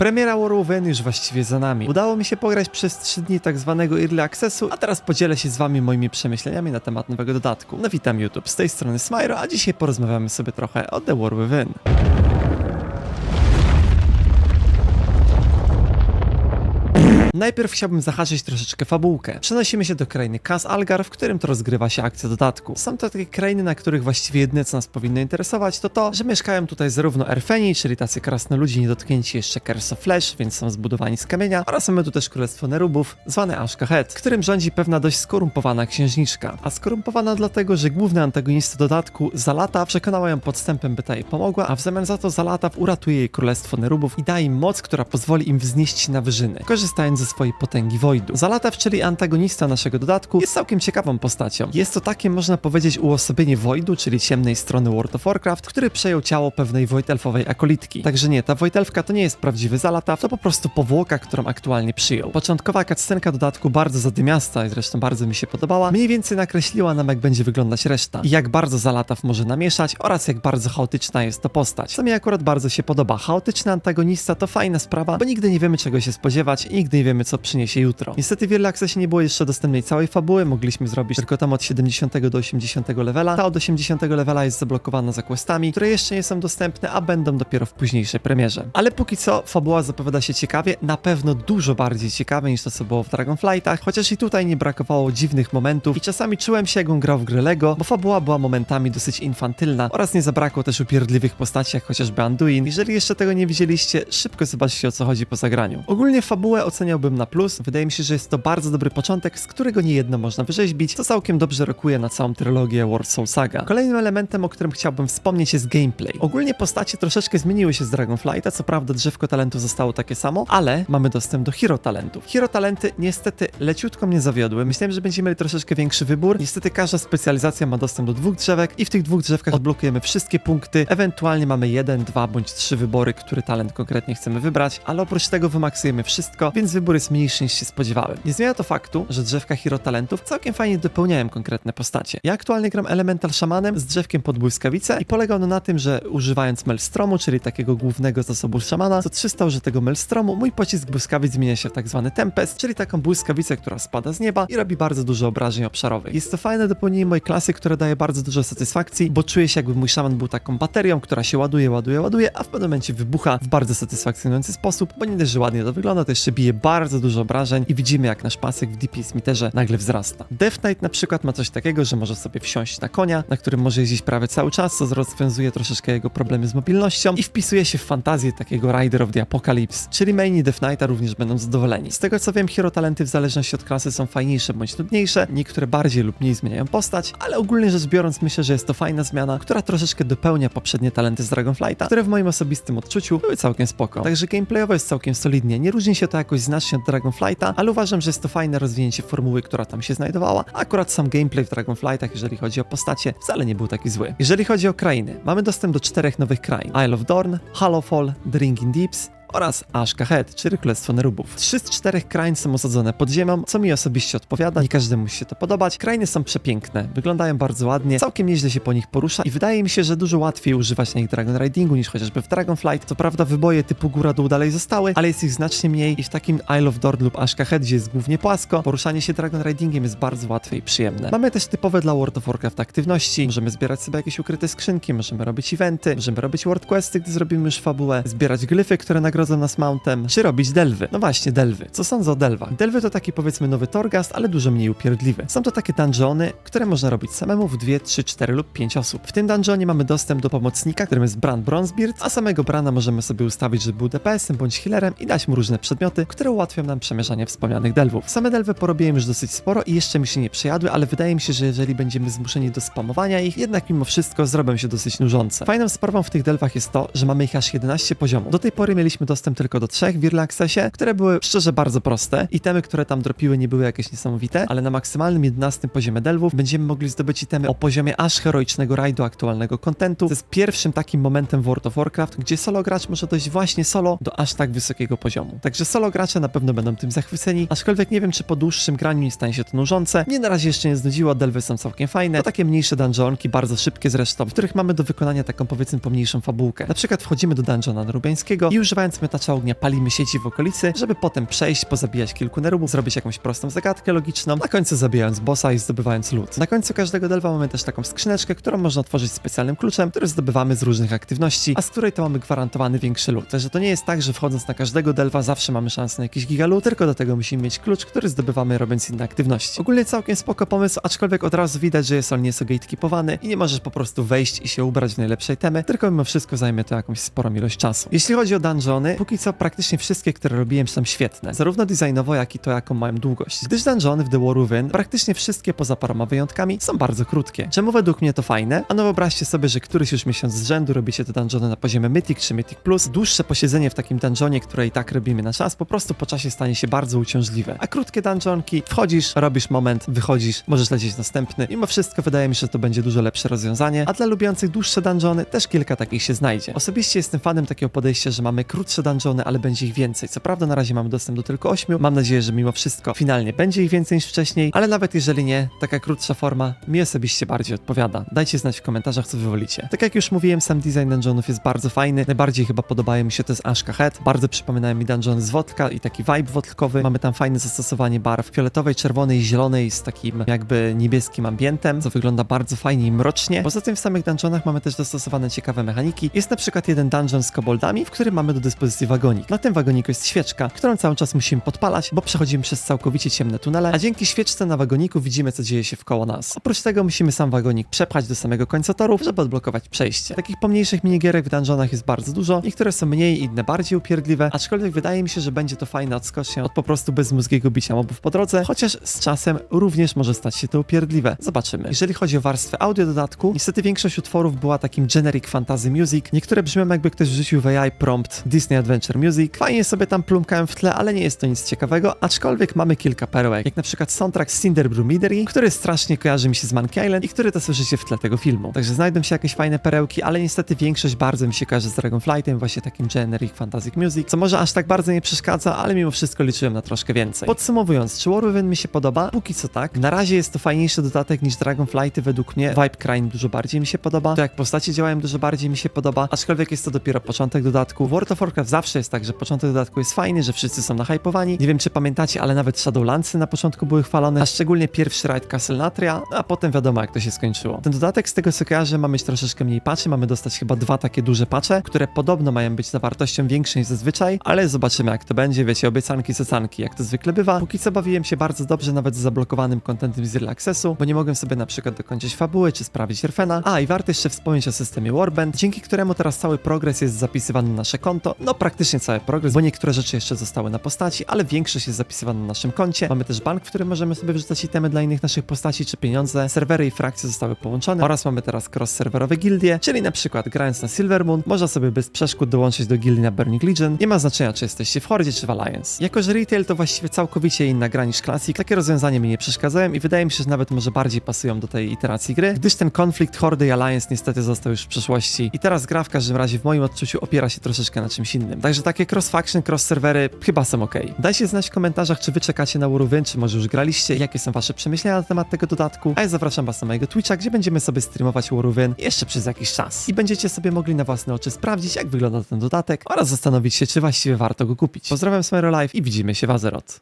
Premiera War Within już właściwie za nami. Udało mi się pograć przez 3 dni tak zwanego Early Accessu, a teraz podzielę się z wami moimi przemyśleniami na temat nowego dodatku. No witam YouTube, z tej strony Smyro, a dzisiaj porozmawiamy sobie trochę o The War Najpierw chciałbym zahaczyć troszeczkę fabułkę. Przenosimy się do krainy Kas Algar, w którym to rozgrywa się akcja dodatku. Są to takie krainy, na których właściwie jedyne co nas powinno interesować, to to, że mieszkają tutaj zarówno Erfeni, czyli tacy krasnoludzi niedotknięci jeszcze Curse of Flesh, więc są zbudowani z kamienia, oraz mamy tu też królestwo Nerubów, zwane Ashkahet, którym rządzi pewna dość skorumpowana księżniczka. A skorumpowana dlatego, że główny antagonista dodatku, Zalata, przekonała ją podstępem, by ta jej pomogła, a w zamian za to Zalata uratuje jej królestwo Nerubów i da im moc, która pozwoli im wznieść się na wyżyny, korzystając ze swojej potęgi Wojdu. Zalataw, czyli antagonista naszego dodatku, jest całkiem ciekawą postacią. Jest to takie, można powiedzieć, uosobienie Wojdu, czyli ciemnej strony World of Warcraft, który przejął ciało pewnej Wojtelfowej akolitki. Także nie, ta Wojtelfka to nie jest prawdziwy Zalataw, to po prostu powłoka, którą aktualnie przyjął. Początkowa cutscenka dodatku bardzo zadymiasta i zresztą bardzo mi się podobała, mniej więcej nakreśliła nam, jak będzie wyglądać reszta i jak bardzo Zalataw może namieszać oraz jak bardzo chaotyczna jest to postać. Co mi akurat bardzo się podoba. Chaotyczny antagonista to fajna sprawa, bo nigdy nie wiemy czego się spodziewać i nigdy nie wiemy co przyniesie jutro. Niestety w Early nie było jeszcze dostępnej całej fabuły, mogliśmy zrobić tylko tam od 70 do 80 levela. Ta od 80 levela jest zablokowana za questami, które jeszcze nie są dostępne, a będą dopiero w późniejszej premierze. Ale póki co fabuła zapowiada się ciekawie, na pewno dużo bardziej ciekawe niż to co było w Dragonflightach, chociaż i tutaj nie brakowało dziwnych momentów i czasami czułem się jakbym grał w grę Lego, bo fabuła była momentami dosyć infantylna oraz nie zabrakło też upierdliwych postaci, jak chociażby Anduin. Jeżeli jeszcze tego nie widzieliście, szybko zobaczcie o co chodzi po zagraniu. Ogólnie fabułę oceniałbym na plus, wydaje mi się, że jest to bardzo dobry początek, z którego nie jedno można wyrzeźbić, co całkiem dobrze rokuje na całą trylogię Soul Saga. Kolejnym elementem, o którym chciałbym wspomnieć jest gameplay. Ogólnie postacie troszeczkę zmieniły się z Dragonflighta, co prawda drzewko talentów zostało takie samo, ale mamy dostęp do hero talentów. Hero talenty niestety leciutko mnie zawiodły. Myślałem, że będziemy mieli troszeczkę większy wybór. Niestety każda specjalizacja ma dostęp do dwóch drzewek i w tych dwóch drzewkach odblokujemy wszystkie punkty. Ewentualnie mamy jeden, dwa bądź trzy wybory, który talent konkretnie chcemy wybrać, ale oprócz tego wymaksujemy wszystko, więc wybór jest mniejszy niż się spodziewałem. Nie zmienia to faktu, że drzewka hero talentów całkiem fajnie dopełniają konkretne postacie. Ja aktualnie gram elemental szamanem z drzewkiem pod błyskawicę i polega ono na tym, że używając Melstromu, czyli takiego głównego zasobu szamana, co 300 użytego Melstromu, mój pocisk błyskawic zmienia się w tak zwany Tempest, czyli taką błyskawicę, która spada z nieba i robi bardzo dużo obrażeń obszarowych. Jest to fajne dopełnienie mojej klasy, które daje bardzo dużo satysfakcji, bo czuję się jakby mój szaman był taką baterią, która się ładuje, ładuje, ładuje, a w pewnym momencie wybucha w bardzo satysfakcjonujący sposób, bo nie dość, że ładnie to wygląda, to jeszcze bije bardzo dużo obrażeń i widzimy jak nasz pasek w DPS Meterze nagle wzrasta. Death Knight na przykład ma coś takiego, że może sobie wsiąść na konia, na którym może jeździć prawie cały czas, co rozwiązuje troszeczkę jego problemy z mobilnością i wpisuje się w fantazję takiego Rider of the Apocalypse, czyli maini Death Knighta również będą zadowoleni. Z tego co wiem, hero talenty w zależności od klasy są fajniejsze bądź nudniejsze, niektóre bardziej lub mniej zmieniają postać, ale ogólnie rzecz biorąc myślę, że jest to fajna zmiana, która troszeczkę dopełnia poprzednie talenty z Dragonflighta, które w moim osobistym odczuciu były całkiem spoko. Także gameplayowo jest całkiem solidnie, nie różni się to jakoś znacznie od Dragonflighta, ale uważam, że jest to fajne rozwinięcie formuły, która tam się znajdowała, akurat sam gameplay w Dragonflightach, jeżeli chodzi o postacie, wcale nie był taki zły. Jeżeli chodzi o krainy, mamy dostęp do czterech nowych krain. Isle of Dorn, Hallowfall, The Ringing Deeps, oraz Ashkahet, czyli Królestwo Nerubów. Trzy z czterech krain są osadzone pod ziemią, co mi osobiście odpowiada, nie każdemu musi się to podobać. Krainy są przepiękne, wyglądają bardzo ładnie, całkiem nieźle się po nich porusza i wydaje mi się, że dużo łatwiej używać na nich Dragon Ridingu niż chociażby w Dragonflight. Co prawda wyboje typu góra-dół dalej zostały, ale jest ich znacznie mniej i w takim Isle of Dorn lub Ashkahet, gdzie jest głównie płasko, poruszanie się Dragon Ridingiem jest bardzo łatwe i przyjemne. Mamy też typowe dla World of Warcraft aktywności, możemy zbierać sobie jakieś ukryte skrzynki, możemy robić eventy, możemy robić world questy, gdy zrobimy już fabułę, zbierać glyfy, które nagrodzą nas mountem, czy robić delwy. No właśnie, delwy. Co sądzę o delwach? Delwy to taki powiedzmy nowy Torgast, ale dużo mniej upierdliwy. Są to takie dungeony, które można robić samemu w 2, 3, 4 lub 5 osób. W tym dungeonie mamy dostęp do pomocnika, którym jest Bran Bronzebeard, a samego Brana możemy sobie ustawić, żeby był DPS-em bądź healerem i dać mu różne przedmioty, które ułatwią nam przemierzanie wspomnianych delwów. Same delwy porobiłem już dosyć sporo i jeszcze mi się nie przejadły, ale wydaje mi się, że jeżeli będziemy zmuszeni do spamowania ich, jednak mimo wszystko zrobią się dosyć nużące. Fajną sprawą w tych delwach jest to, że mamy ich aż 11 poziomów. Do tej pory mieliśmy dostęp tylko do trzech w Early które były szczerze bardzo proste. Itemy, które tam dropiły nie były jakieś niesamowite, ale na maksymalnym 11 poziomie delwów będziemy mogli zdobyć itemy o poziomie aż heroicznego rajdu aktualnego kontentu. To jest pierwszym takim momentem w World of Warcraft, gdzie solo gracz może dojść właśnie solo do aż tak wysokiego poziomu. Także solo gracze na pewno będą tym zachwyceni, aczkolwiek nie wiem, czy po dłuższym graniu nie stanie się to nużące. Mnie na razie jeszcze nie znudziło, delwy są całkiem fajne. To takie mniejsze dungeonki, bardzo szybkie zresztą, w których mamy do wykonania taką powiedzmy pomniejszą fabułkę. Na przykład wchodzimy do dungeona narubiańskiego i używając miotacza ognia palimy sieci w okolicy, żeby potem przejść, pozabijać kilku nerubów, zrobić jakąś prostą zagadkę logiczną, na końcu zabijając bossa i zdobywając loot. Na końcu każdego delwa mamy też taką skrzyneczkę, którą można otworzyć specjalnym kluczem, który zdobywamy z różnych aktywności, a z której to mamy gwarantowany większy loot. Także to nie jest tak, że wchodząc na każdego delwa zawsze mamy szansę na jakiś gigalut, tylko do tego musimy mieć klucz, który zdobywamy robiąc inne aktywności. Ogólnie całkiem spoko pomysł, aczkolwiek od razu widać, że jest on nieco gatekeepowany i nie możesz po prostu wejść i się ubrać w najlepszej temy, tylko mimo wszystko zajmie to jakąś sporą ilość czasu. Jeśli chodzi o dungeony, póki co praktycznie wszystkie, które robiłem są świetne, zarówno designowo, jak i to, jaką mają długość. Gdyż dungeony w The War Within, praktycznie wszystkie poza paroma wyjątkami, są bardzo krótkie. Czemu według mnie to fajne? Ano wyobraźcie sobie, że któryś już miesiąc z rzędu robicie te dungeony na poziomie Mythic czy Mythic Plus. Dłuższe posiedzenie w takim dungeonie, które i tak robimy na czas, po prostu po czasie stanie się bardzo uciążliwe. A krótkie dungeonki, wchodzisz, robisz moment, wychodzisz, możesz lecieć następny. Mimo wszystko wydaje mi się, że to będzie dużo lepsze rozwiązanie, a dla lubiących dłuższe dungeony też kilka takich się znajdzie. Osobiście jestem fanem takiego podejścia, że mamy krótsze dungeony, ale będzie ich więcej. Co prawda na razie mamy dostęp do tylko 8. Mam nadzieję, że mimo wszystko finalnie będzie ich więcej niż wcześniej, ale nawet jeżeli nie, taka krótsza forma mi osobiście bardziej odpowiada. Dajcie znać w komentarzach, co wy wolicie. Tak jak już mówiłem, sam design dungeonów jest bardzo fajny. Najbardziej chyba podobają mi się te z Ashka Head. Bardzo przypominają mi dungeony z wodka i taki vibe wodkowy. Mamy tam fajne zastosowanie barw fioletowej, czerwonej, zielonej z takim jakby niebieskim ambientem, co wygląda bardzo fajnie i mrocznie. Poza tym w samych dungeonach mamy też dostosowane ciekawe mechaniki. Jest na przykład jeden dungeon z koboldami, w którym mamy do dyspozycji wagonik. Na tym wagoniku jest świeczka, którą cały czas musimy podpalać, bo przechodzimy przez całkowicie ciemne tunele, a dzięki świeczce na wagoniku widzimy, co dzieje się wkoło nas. Oprócz tego musimy sam wagonik przepchać do samego końca torów, żeby odblokować przejście. Takich pomniejszych minigierek w dungeonach jest bardzo dużo. Niektóre są mniej, inne bardziej upierdliwe, aczkolwiek wydaje mi się, że będzie to fajna odskocznia od po prostu bezmózgiego bicia mobów po drodze, chociaż z czasem również może stać się to upierdliwe. Zobaczymy. Jeżeli chodzi o warstwę audio dodatku, niestety większość utworów była takim generic fantasy music. Niektóre brzmią jakby ktoś wrzucił w AI prompt Disney Adventure Music. Fajnie sobie tam plumkałem w tle, ale nie jest to nic ciekawego, aczkolwiek mamy kilka perełek, jak na przykład soundtrack z Cinder Brumidery, który strasznie kojarzy mi się z Monkey Island i który to słyszycie w tle tego filmu. Także znajdą się jakieś fajne perełki, ale niestety większość bardzo mi się kojarzy z Dragonflightem, właśnie takim generic fantasy music, co może aż tak bardzo nie przeszkadza, ale mimo wszystko liczyłem na troszkę więcej. Podsumowując, czy War Within mi się podoba? Póki co tak. Na razie jest to fajniejszy dodatek niż Dragonflighty według mnie. Vibe Crime dużo bardziej mi się podoba. To jak postacie działają dużo bardziej mi się podoba, aczkolwiek jest to dopiero początek dodatku. World of Warcraft zawsze jest tak, że początek dodatku jest fajny, że wszyscy są nahypowani. Nie wiem czy pamiętacie, ale nawet Shadowlandsy na początku były chwalone, a szczególnie pierwszy raid Castle Natria, a potem wiadomo jak to się skończyło. Ten dodatek z tego co kojarzę ma mieć troszeczkę mniej patchy, mamy dostać chyba dwa takie duże patche, które podobno mają być zawartością większą niż zazwyczaj, ale zobaczymy jak to będzie, wiecie, obiecanki cecanki, jak to zwykle bywa. Póki co bawiłem się bardzo dobrze nawet z zablokowanym contentem z Accessu, bo nie mogłem sobie na przykład dokończyć fabuły czy sprawić Rfena. A i warto jeszcze wspomnieć o systemie Warband, dzięki któremu teraz cały progres jest zapisywany na nasze konto, no praktycznie cały progres, bo niektóre rzeczy jeszcze zostały na postaci, ale większość jest zapisywana na naszym koncie. Mamy też bank, w którym możemy sobie wrzucać itemy dla innych naszych postaci czy pieniądze. Serwery i frakcje zostały połączone oraz mamy teraz cross-serwerowe gildie, czyli na przykład grając na Silvermoon, można sobie bez przeszkód dołączyć do gildii na Burning Legion. Nie ma znaczenia, czy jesteście w Hordzie czy w Alliance. Jako, że retail to właściwie całkowicie inna gra niż Classic, takie rozwiązania mi nie przeszkadzają i wydaje mi się, że nawet może bardziej pasują do tej iteracji gry, gdyż ten konflikt Hordy i Alliance niestety został już w przeszłości i teraz gra w każdym razie w moim odczuciu opiera się troszeczkę na czymś innym. Także takie cross-faction, cross-serwery chyba są ok. Dajcie znać w komentarzach, czy wy czekacie na Warwin, czy może już graliście, jakie są wasze przemyślenia na temat tego dodatku, a ja zapraszam was na mojego Twitcha, gdzie będziemy sobie streamować Warwin jeszcze przez jakiś czas. I będziecie sobie mogli na własne oczy sprawdzić, jak wygląda ten dodatek oraz zastanowić się, czy właściwie warto go kupić. Pozdrawiam Smero Live i widzimy się w Azeroth.